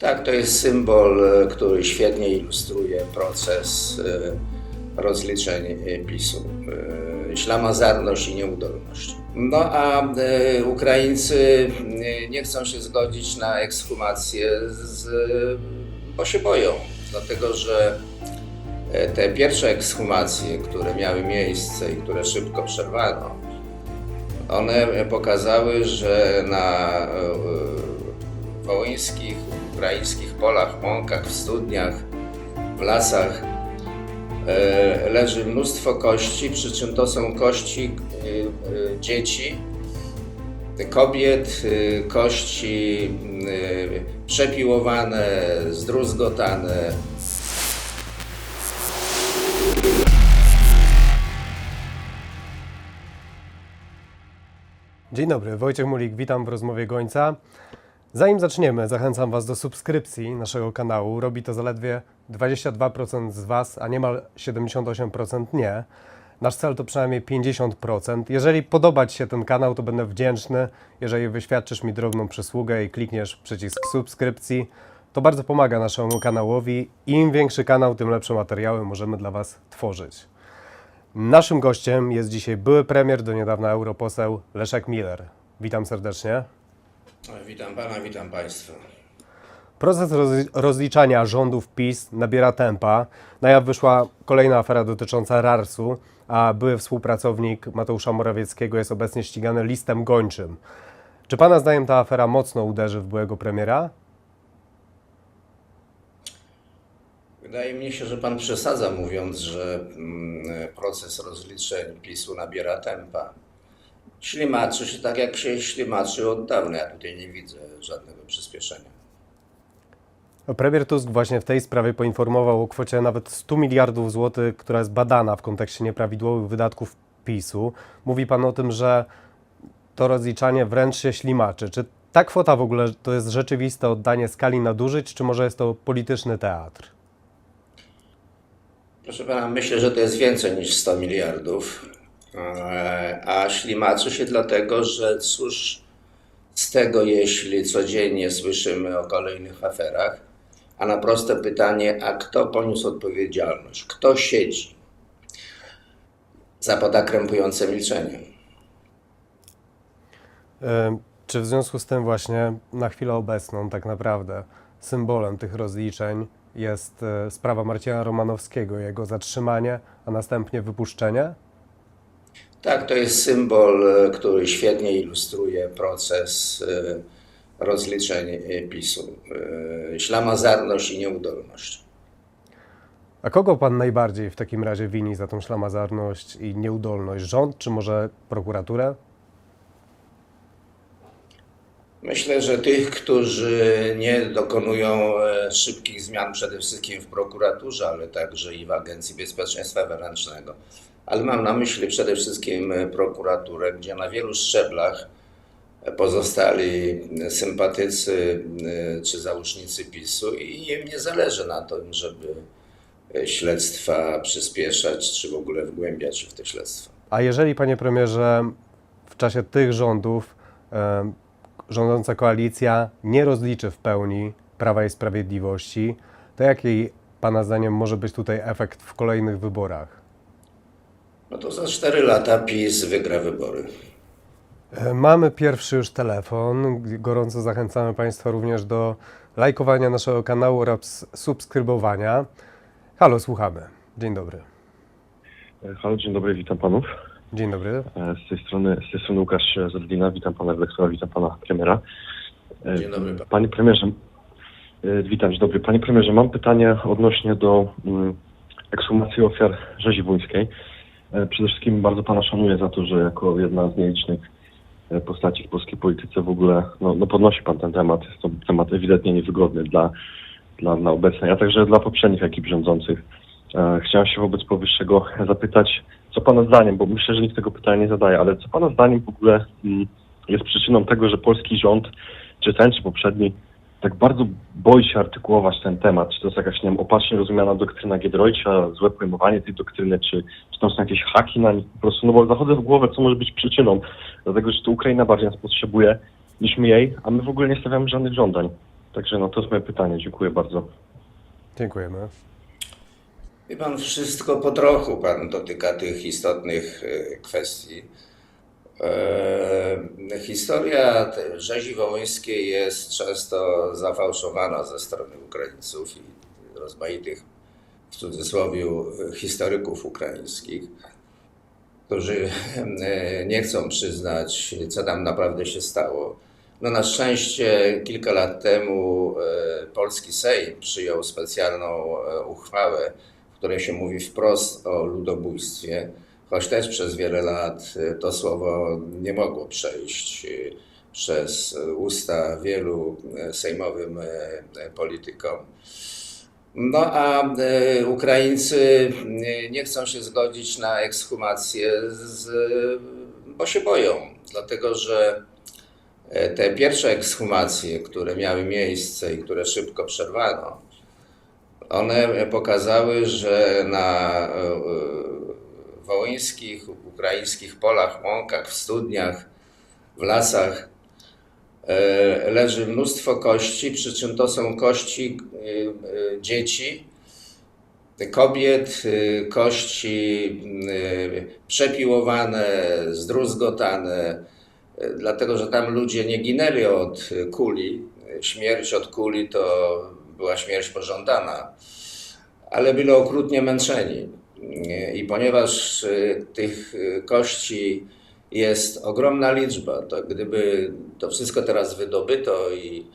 Tak, to jest symbol, e, który świetnie ilustruje proces e, rozliczeń e, PiSu. Ślamazarność i nieudolność. No a Ukraińcy nie chcą się zgodzić na ekshumację, z, bo się boją, dlatego że te pierwsze ekshumacje, które miały miejsce i które szybko przerwano, one pokazały, że na wołyńskich, ukraińskich polach, łąkach, w studniach, w lasach e, leży mnóstwo kości, przy czym to są kości e, e, dzieci, kobiet, kości przepiłowane, zdruzgotane, Dzień dobry, Wojciech Mulik, witam w rozmowie Gońca. Zanim zaczniemy, zachęcam Was do subskrypcji naszego kanału. Robi to zaledwie 22% z Was, a niemal 78% nie. Nasz cel to przynajmniej 50%. Jeżeli podoba Ci się ten kanał, to będę wdzięczny, jeżeli wyświadczysz mi drobną przysługę i klikniesz przycisk subskrypcji. To bardzo pomaga naszemu kanałowi. Im większy kanał, tym lepsze materiały możemy dla Was tworzyć. Naszym gościem jest dzisiaj były premier, do niedawna europoseł Leszek Miller. Witam serdecznie. Witam Pana, witam Państwa. Proces roz- rozliczania rządów PiS nabiera tempa. Na jaw wyszła kolejna afera dotycząca RARS-u, a były współpracownik Mateusza Morawieckiego jest obecnie ścigany listem gończym. Czy Pana zdaniem ta afera mocno uderzy w byłego premiera? Wydaje mi się, że Pan przesadza, mówiąc, że mm, proces rozliczeń PiSu nabiera tempa. Ślimaczy się tak, jak się ślimaczy od dawna. Ja tutaj nie widzę żadnego przyspieszenia. Premier Tusk właśnie w tej sprawie poinformował o kwocie nawet 100 miliardów złotych, która jest badana w kontekście nieprawidłowych wydatków PiSu. Mówi Pan o tym, że to rozliczanie wręcz się ślimaczy. Czy ta kwota w ogóle to jest rzeczywiste oddanie skali nadużyć, czy może jest to polityczny teatr? Proszę Pana, myślę, że to jest więcej niż 100 miliardów. E, A ślimaczy się dlatego, że cóż z tego, jeśli codziennie słyszymy o kolejnych aferach, a na proste pytanie, a kto poniósł odpowiedzialność? Kto siedzi? Zapada krępujące milczenie. E, Czy w związku z tym właśnie na chwilę obecną tak naprawdę symbolem tych rozliczeń jest e, sprawa Marcina Romanowskiego, jego zatrzymanie, a następnie wypuszczenie? Tak, to jest symbol, e, który świetnie ilustruje proces e, rozliczeń e, PiSu. Ślamazarność i nieudolność. A kogo pan najbardziej w takim razie wini za tą ślamazarność i nieudolność? Rząd, czy może prokuraturę? Myślę, że tych, którzy nie dokonują szybkich zmian przede wszystkim w prokuraturze, ale także i w Agencji Bezpieczeństwa Wewnętrznego. Ale mam na myśli przede wszystkim e, prokuraturę, gdzie na wielu szczeblach e, pozostali sympatycy e, czy załóżnicy PiSu i im nie zależy na tym, żeby śledztwa przyspieszać, czy w ogóle wgłębiać się w te śledztwa. A jeżeli, panie premierze, w czasie tych rządów rządząca koalicja nie rozliczy w pełni Prawa i Sprawiedliwości, to jaki pana zdaniem może być tutaj efekt w kolejnych wyborach? No to za 4 lata PiS wygra wybory. E, Mamy pierwszy już telefon. Gorąco zachęcamy Państwa również do lajkowania naszego kanału oraz subskrybowania. Halo, słuchamy. Dzień dobry. Halo, dzień dobry, witam panów. Dzień dobry. E, Z tej strony, z tej strony Łukasz Zadlina, witam pana redaktora, witam pana premiera. E, Dzień dobry panu. Panie premierze, e, witam, dzień dobry. Panie premierze, mam pytanie odnośnie do mm, ekshumacji ofiar rzezi wójskiej. E, Przede wszystkim bardzo pana szanuję za to, że jako jedna z nielicznych e, postaci w polskiej polityce w ogóle no, no podnosi pan ten temat. Jest to temat ewidentnie niewygodny dla, dla, dla obecnej, a także dla poprzednich ekip rządzących. E, Chciałem się wobec powyższego zapytać, co Pana zdaniem, bo myślę, że nikt tego pytania nie zadaje, ale co Pana zdaniem w ogóle mm, jest przyczyną tego, że polski rząd, czy ten, czy poprzedni, tak bardzo boi się artykułować ten temat? Czy to jest jakaś, nie wiem, opacznie rozumiana doktryna Giedroycia, złe pojmowanie tej doktryny, czy, czy tam są jakieś haki na nich po prostu? No bo zachodzę w głowę, co może być przyczyną, dlatego że to Ukraina bardziej nas potrzebuje niż my jej, a my w ogóle nie stawiamy żadnych żądań. Także no to jest moje pytanie. Dziękuję bardzo. Dziękujemy. Wie pan, wszystko po trochu pan dotyka tych istotnych e, kwestii. E, historia rzezi wołyńskiej jest często zafałszowana ze strony Ukraińców i rozmaitych, w cudzysłowie, historyków ukraińskich, którzy e, nie chcą przyznać, co tam naprawdę się stało. No na szczęście kilka lat temu e, polski Sejm przyjął specjalną uchwałę, w której się mówi wprost o ludobójstwie, choć też przez wiele lat e, to słowo nie mogło przejść e, przez usta wielu e, sejmowym politykom. No a Ukraińcy nie chcą się zgodzić na ekshumację, z, bo się boją, dlatego że te pierwsze ekshumacje, które miały miejsce i które szybko przerwano, one pokazały, że na wołyńskich, ukraińskich polach, łąkach, w studniach, w lasach e, leży mnóstwo kości, przy czym to są kości e, e, dzieci, kobiet, kości przepiłowane, zdruzgotane, dlatego że tam ludzie nie ginęli od kuli. Śmierć od kuli to była śmierć pożądana, ale byli okrutnie męczeni. I ponieważ e, tych e, kości jest ogromna liczba, to gdyby to wszystko teraz wydobyto i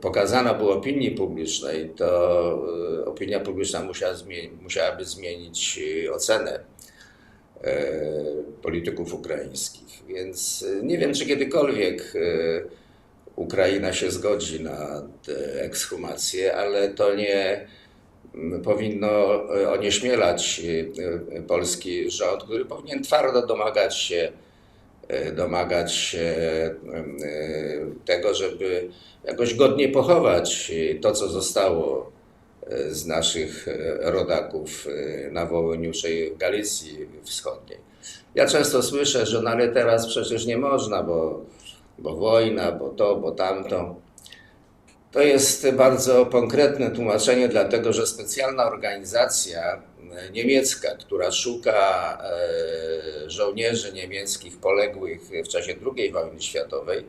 pokazano było opinii publicznej, to e, opinia publiczna musiała zmieni- musiałaby zmienić e, ocenę e, polityków ukraińskich. Więc e, nie wiem, czy kiedykolwiek e, Ukraina się zgodzi na ekshumację, ale to nie powinno e, onieśmielać e, e, polski rząd, który powinien twardo domagać się domagać się tego, żeby jakoś godnie pochować to, co zostało z naszych rodaków na Wołyniu czy w Galicji Wschodniej. Ja często słyszę, że no ale teraz przecież nie można, bo, bo wojna, bo to, bo tamto. To jest bardzo konkretne tłumaczenie, dlatego że specjalna organizacja e, niemiecka, która szuka e, żołnierzy niemieckich poległych w czasie II wojny światowej,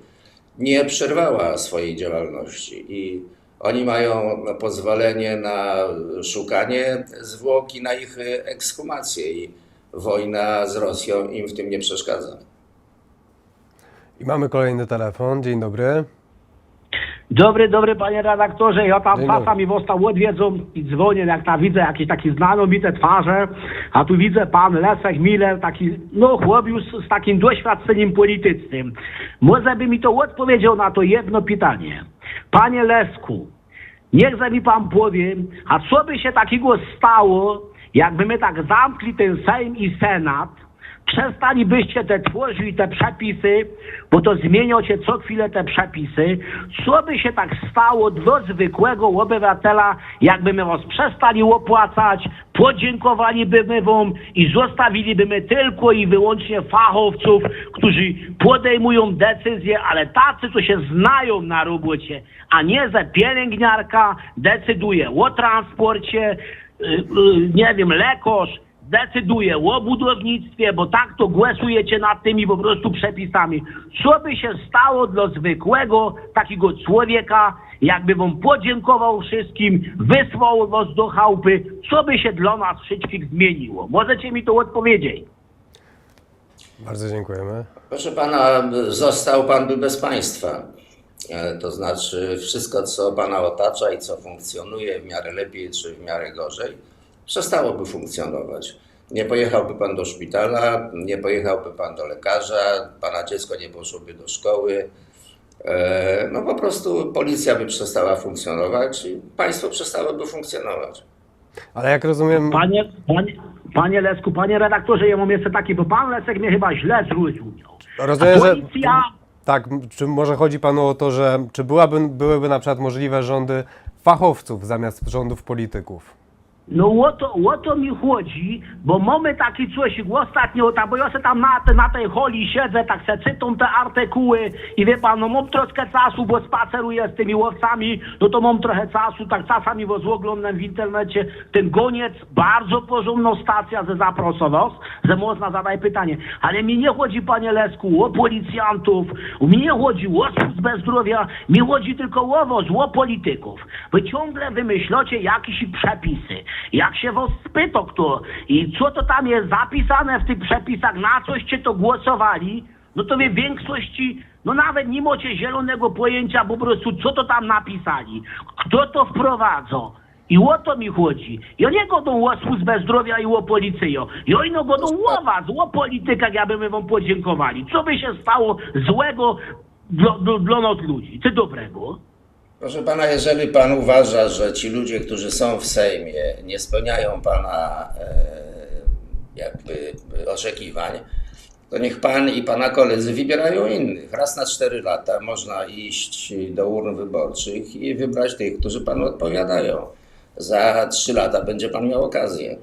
nie przerwała swojej działalności i oni mają pozwolenie na szukanie zwłok i na ich ekshumację i wojna z Rosją im w tym nie przeszkadza. I mamy kolejny telefon. Dzień dobry. Dobry, dobry panie redaktorze, ja tam czasami was odwiedzą i dzwonię, jak tam widzę jakieś takie znanomite twarze, a tu widzę pan Leszek Miller, taki, no chłop już z, z takim doświadczeniem politycznym. Może by mi to odpowiedział na to jedno pytanie. Panie Lesku, niechże mi pan powie, a co by się takiego stało, jakby my tak zamkli ten Sejm i Senat, przestalibyście te tworzyć te przepisy, bo to zmieniacie co chwilę te przepisy. Co by się tak stało dla zwykłego obywatela, jakby my was przestali opłacać, podziękowalibyśmy wam i zostawilibyśmy tylko i wyłącznie fachowców, którzy podejmują decyzje, ale tacy, co się znają na robocie, a nie, że pielęgniarka decyduje o transporcie, y, y, nie wiem, lekarz, decyduje o budownictwie, bo tak to głosujecie nad tymi po prostu przepisami. Co by się stało dla zwykłego takiego człowieka, jakby wam podziękował wszystkim, wysłał was do chałupy, co by się dla nas wszystkich zmieniło? Możecie mi to odpowiedzieć? Bardzo dziękujemy. Proszę pana, został pan by bez państwa. E, To znaczy, wszystko, co pana otacza i co funkcjonuje w miarę lepiej czy w miarę gorzej, przestałoby funkcjonować. Nie pojechałby pan do szpitala, nie pojechałby pan do lekarza, pana dziecko nie poszłoby do szkoły. E, No po prostu policja by przestała funkcjonować i państwo przestałoby funkcjonować. Ale jak rozumiem, Panie, panie, panie Lesku, panie redaktorze, ja mam jeszcze taki, bo pan Lesek mnie chyba źle zrozumiał. rozumiem, A że policja... tak, czy może chodzi panu o to, że czy byłaby, byłyby na przykład możliwe rządy fachowców zamiast rządów polityków? No o to, o to mi chodzi, bo mamy taki coś ostatnio, tam, bo ja se tam na, te, na tej holi siedzę, tak se czytam te artykuły i wie pan, no mam troszkę czasu, bo spaceruję z tymi łowcami, no to mam trochę czasu, tak czasami was oglądam w internecie, ten goniec, bardzo porządna stacja, że zaproszę was, że można zadać pytanie, ale mi nie chodzi, panie Lesku, o policjantów, mi nie chodzi o służbę zdrowia, mi chodzi tylko o was, o polityków. Wy ciągle wymyślacie jakieś przepisy. Jak się was spyta kto i co to tam jest zapisane w tych przepisach, na coście to głosowali, no to wy w większości, no nawet nie macie zielonego pojęcia po prostu, co to tam napisali, kto to wprowadza. I o to mi chodzi. Ja nie godą o służbę zdrowia i o policję. Ja ino godą o was, o politykach, wam podziękowali. Co by się stało złego dla, dla, dla nas ludzi, czy dobrego? Proszę pana, jeżeli pan uważa, że ci ludzie, którzy są w Sejmie, nie spełniają pana e, jakby oczekiwań, to niech pan i pana koledzy wybierają innych. Raz na cztery lata można iść do urn wyborczych i wybrać tych, którzy panu odpowiadają. Za trzy lata będzie pan miał okazję.